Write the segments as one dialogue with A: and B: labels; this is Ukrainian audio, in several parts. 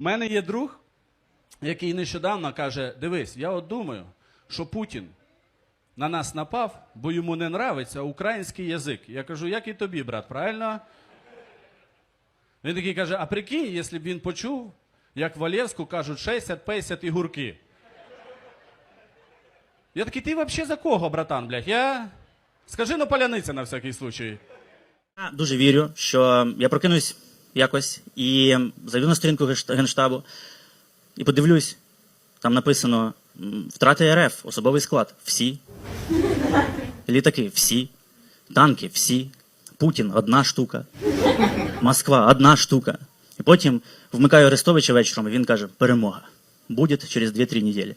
A: У мене є друг, який нещодавно каже: дивись, я от думаю, що Путін на нас напав, бо йому не нравиться український язик. Я кажу, як і тобі, брат, правильно? Він такий каже: а прикинь, якщо б він почув, як в Олєвську кажуть 60, 50 і гурки. Я такий, ти взагалі за кого, братан, блядь? Я. Скажи на поляниця на всякий случай.
B: Я дуже вірю, що я прокинусь якось і зайду на сторінку генштабу і подивлюсь, там написано втрати РФ, особовий склад. Всі. Літаки всі. Танки всі. Путін одна штука. Москва одна штука. І потім вмикаю Арестовича вечором, і він каже: перемога. Буде через 2-3 неділі.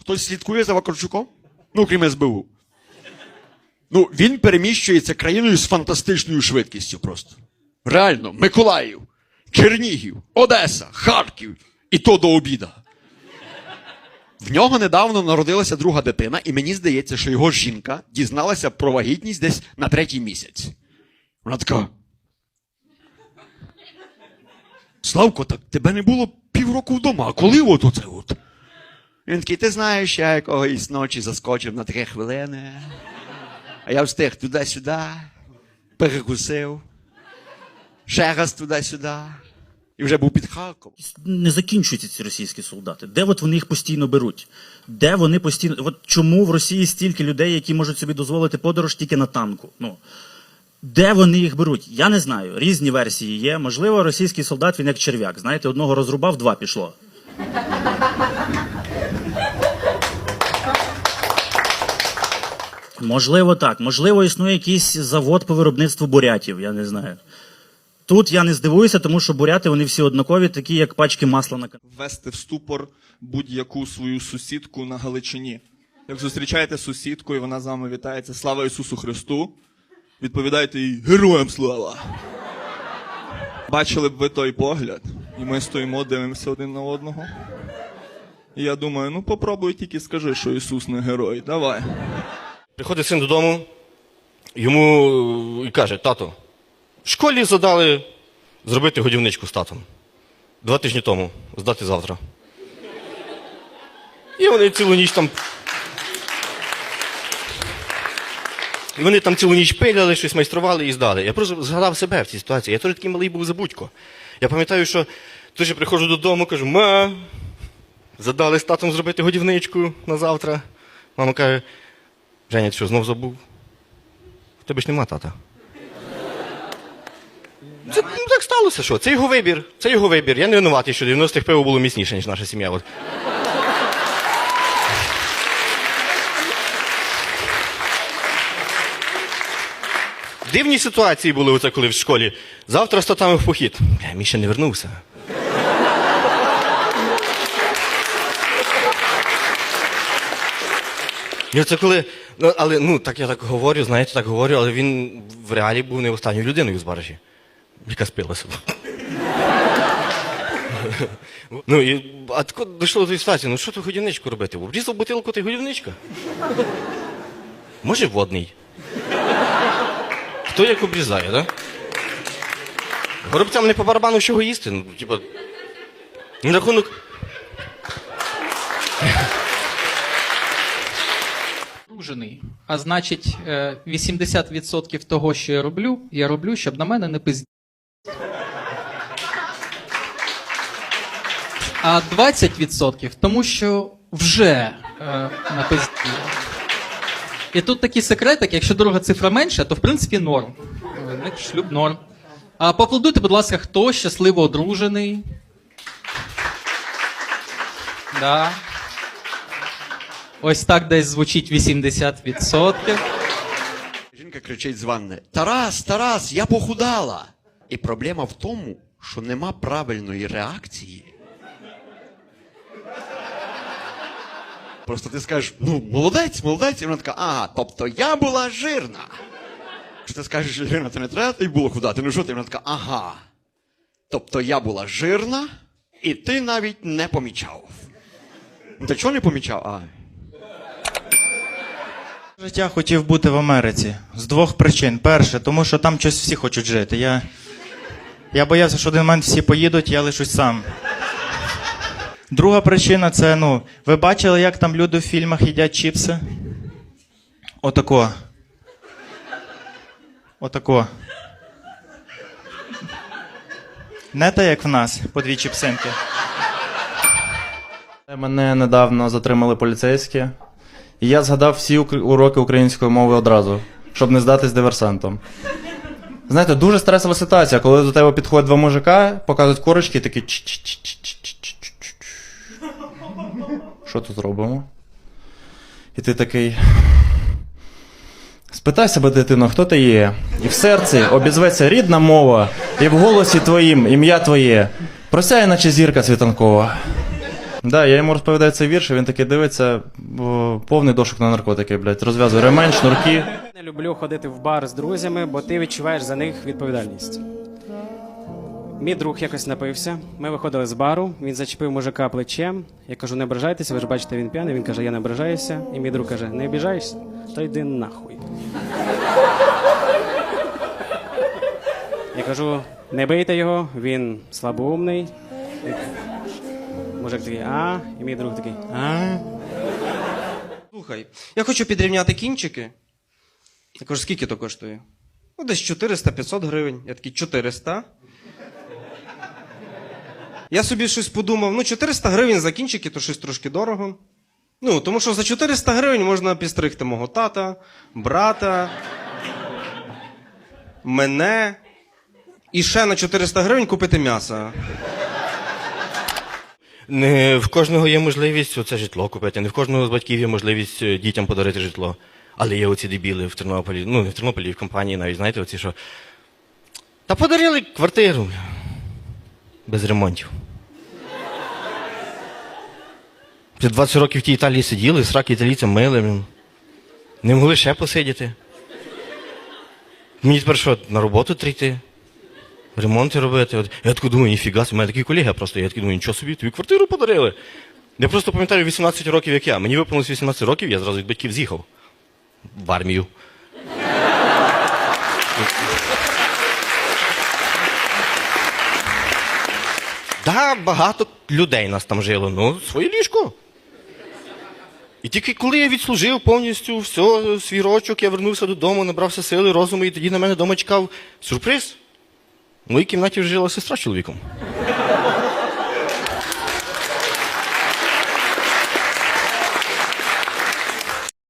C: Хтось слідкує за Вакарчуком? Ну, крім СБУ. Ну, він переміщується країною з фантастичною швидкістю просто. Реально, Миколаїв, Чернігів, Одеса, Харків. І то до обіда. В нього недавно народилася друга дитина, і мені здається, що його жінка дізналася про вагітність десь на третій місяць. Вона така. Славко, так тебе не було півроку вдома. А коли от оце от? Він такий, ти знаєш, я якогось ночі заскочив на три хвилини. А я встиг туди-сюди, перекусив, ще раз туди-сюди. І вже був під Харковом.
B: не закінчуються ці російські солдати. Де от вони їх постійно беруть? Де вони постійно. От чому в Росії стільки людей, які можуть собі дозволити подорож тільки на танку? Ну де вони їх беруть? Я не знаю. Різні версії є. Можливо, російський солдат він як черв'як. Знаєте, одного розрубав, два пішло. Можливо, так. Можливо, існує якийсь завод по виробництву бурятів, я не знаю. Тут я не здивуюся, тому що буряти вони всі однакові, такі як пачки масла на
D: ввести в ступор будь-яку свою сусідку на Галичині. Як зустрічаєте сусідку, і вона з вами вітається Слава Ісусу Христу, відповідайте їй Героям слава! Бачили б ви той погляд, і ми стоїмо, дивимося один на одного. І я думаю, ну попробуй тільки скажи, що Ісус не герой. Давай.
E: Приходить син додому, йому і каже: тато, в школі задали зробити годівничку з татом. Два тижні тому, здати завтра. І вони цілу ніч там. І вони там цілу ніч пиляли, щось майстрували і здали. Я просто згадав себе в цій ситуації. Я теж такий малий був забудько. Я пам'ятаю, що теж приходжу додому, кажу, ма, задали з татом зробити годівничку на завтра. Мама каже, Женя, ти що, знов забув? В тебе ж нема тата. Це, ну, так сталося, що? Це його вибір. Це його вибір. Я не винуватий, що 90-х пиво було міцніше, ніж наша сім'я. От. Дивні ситуації були оце, коли в школі. Завтра з татами в похід. Я мій ще не вернувся. І це коли. Ну, але ну, так я так говорю, знаєте, так говорю, але він в реалі був не останньою людиною з баражі, яка спилася. ну, і, а тако дійшло до ситуації, ну що ти годівничку робити? Обрізав бутилку ти годівничка? Може, водний. Хто як обрізає, так? Да? Горобцям не по барабану чого їсти. Ну, типа, на рахунок.
F: Одружений. А значить, е, 80% того, що я роблю, я роблю, щоб на мене не пизді. А 20% тому, що вже е, напизділи. І тут такий секретик, якщо друга цифра менша, то в принципі норм. Шлюб норм. А поаплодуйте, будь ласка, хто щасливо одружений. Да. Ось так десь звучить 80%.
C: Жінка кричить з ванни: Тарас, Тарас, я похудала. І проблема в тому, що нема правильної реакції. Просто ти скажеш, ну, молодець, молодець, і вона така, ага, тобто я була жирна. Якщо ти скажеш, що жирна, то не треба тобі було худати, ну що ти? Вона така, ага. Тобто я була жирна, і ти навіть не помічав. Ну, ти чого не помічав? А,
G: Життя хотів бути в Америці з двох причин. Перше, тому що там щось всі хочуть жити. Я Я боявся, що один момент всі поїдуть, я лишусь сам. Друга причина це, ну, ви бачили, як там люди в фільмах їдять чіпси? Отако. Отако. Не те, як в нас, по дві чіпсинки.
H: Мене недавно затримали поліцейські, і я згадав всі уроки української мови одразу, щоб не здатись диверсантом. Знаєте, дуже стресова ситуація, коли до тебе підходять два мужика, показують корочки і такі. Що тут робимо? І ти такий. Спитай себе, дитино, хто ти є? І в серці обізветься рідна мова, і в голосі твоїм ім'я твоє. Просяє, наче зірка світанкова. Да, я йому розповідаю цей вірш, він такий дивиться, повний дошок на наркотики, блядь. Розв'язує ремень, шнурки.
I: Не люблю ходити в бар з друзями, бо ти відчуваєш за них відповідальність. Мій друг якось напився. Ми виходили з бару, він зачепив мужика плечем. Я кажу, не ображайтеся, ви ж бачите, він п'яний. Він каже, я не ображаюся. І мій друг каже, не обіжаєшся? То йди нахуй. Я кажу, не бийте його, він слабоумний. Мужик такий, а, і мій друг такий, а.
J: Слухай, я хочу підрівняти кінчики. Я кажу, скільки то коштує? Ну, десь 400-500 гривень. Я такий 400. Я собі щось подумав, ну 400 гривень за кінчики, то щось трошки дорого. Ну, тому що за 400 гривень можна підстригти мого тата, брата, мене. І ще на 400 гривень купити м'ясо.
E: Не в кожного є можливість оце житло купити, не в кожного з батьків є можливість е, дітям подарити житло. Але є оці дебіли в Тернополі, ну не в Тернополі, в компанії навіть, знаєте, оці що. Та подарили квартиру. Без ремонтів. Вже 20 років в тій Італії сиділи, сраки італійцям мили. Не могли ще посидіти. Мені тепер що, на роботу трійти? Ремонти робити. Я тако думаю, ніфіга, у мене такий колега просто. Я такий думаю, нічого собі, тобі квартиру подарили. Я просто пам'ятаю 18 років, як я. Мені виповнилось 18 років, я зразу від батьків з'їхав. В армію. Да, багато людей нас там жило. Ну, своє ліжко. І тільки коли я відслужив повністю все, свій рочок, я вернувся додому, набрався сили, розуму, і тоді на мене вдома чекав сюрприз. В моїй кімнаті жила сестра з чоловіком.